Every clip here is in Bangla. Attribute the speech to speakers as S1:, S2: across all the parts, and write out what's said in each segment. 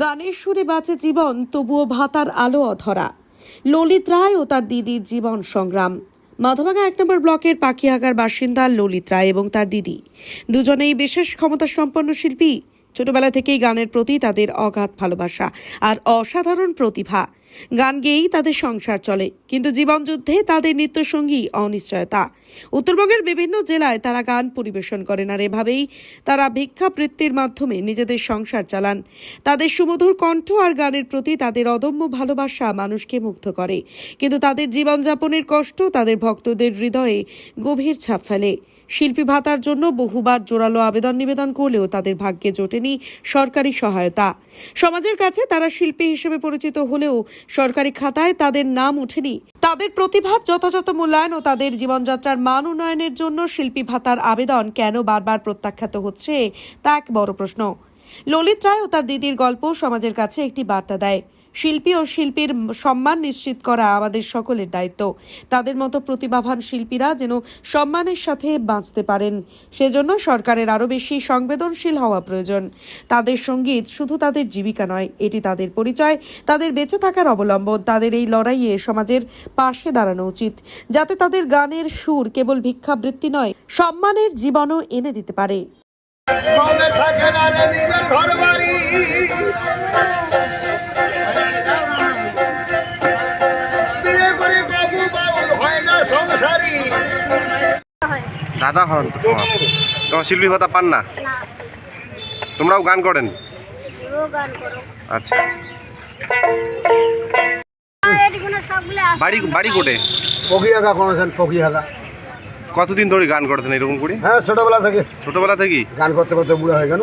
S1: গানের সুরে বাঁচে জীবন, তবুও ভাতার আলো অধরা। ললিত রায় ও তার দিদির জীবন সংগ্রাম। মাধবাঙ্গা এক নম্বর ব্লকের পাখিয়াগার বাসিন্দা ললিত রায় এবং তার দিদি। দুজনেই বিশেষ ক্ষমতা সম্পন্ন শিল্পী। ছোটবেলা থেকেই গানের প্রতি তাদের অগাধ ভালোবাসা আর অসাধারণ প্রতিভা। গান গেয়েই তাদের সংসার চলে, কিন্তু জীবনযুদ্ধে তাদের নৃত্যসঙ্গী অনিশ্চয়তা। উত্তরবঙ্গের বিভিন্ন জেলায় তারা গান পরিবেশন করেন আর এভাবেই তারা ভিক্ষাবৃত্তির মাধ্যমে নিজেদের সংসার চালান। তাদের সুমধুর কণ্ঠ আর গানের প্রতি তাদের অদম্য ভালোবাসা মানুষকে মুগ্ধ করে, কিন্তু তাদের জীবনযাপনের কষ্ট তাদের ভক্তদের হৃদয়ে গভীর ছাপ ফেলে। শিল্পী ভাতার জন্য বহুবার জোরালো আবেদন নিবেদন করলেও তাদের ভাগ্যে জোটেনি সরকারি সহায়তা। সমাজের কাছে তারা শিল্পী হিসেবে পরিচিত হলেও সরকারি খাতায় তাদের নাম ওঠেনি। তাদের প্রতিভার যথাযথ মূল্যায়ন ও তাদের জীবনযাত্রার মান উন্নয়নের জন্য শিল্পী ভাতার আবেদন কেন বারবার প্রত্যাখ্যাত হচ্ছে, তা এক বড় প্রশ্ন। ললিত রায় ও তার দিদির গল্প সমাজের কাছে একটি বার্তা দেয়। শিল্পী ও শিল্পীর সম্মান নিশ্চিত করা আমাদের সকলের দায়িত্ব। তাদের মতো প্রতিভাবান শিল্পীরা যেন সম্মানের সাথে বাঁচতে পারেন, সেজন্য সরকারের আরও বেশি সংবেদনশীল হওয়া প্রয়োজন। তাদের সংগীত শুধু তাদের জীবিকা নয়, এটি তাদের পরিচয়, তাদের বেঁচে থাকার অবলম্বন, তাদের এই লড়াইয়ে সমাজের পাশে দাঁড়ানো উচিত, যাতে তাদের গানের সুর কেবল ভিক্ষাবৃত্তি নয়, সম্মানের জীবনও এনে দিতে পারে।
S2: দাদা হন। তোমার তোমার শিল্পী ভাতা পান না? তোমরাও গান করেন? আচ্ছা। বাড়ি বাড়ি কোটে? কতদিন ধরে গান করতেন এরকম করে?
S3: হ্যাঁ ছোটবেলা থেকে।
S2: ছোটবেলা থেকেই?
S3: গান করতে করতে বুড়া হয়ে গেল।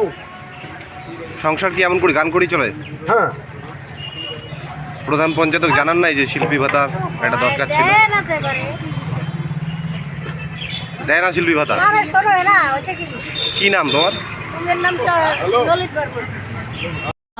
S2: সংসার কি এমন করে গান করেই চলে?
S3: হ্যাঁ।
S2: প্রধান পঞ্চায়েতক জানান নাই যে শিল্পী ভাতা একটা দরকার ছিল?
S4: দেয় না
S2: শিল্পী ভাতা
S4: কি?
S2: কি নাম তোমার
S4: নাম ললিত।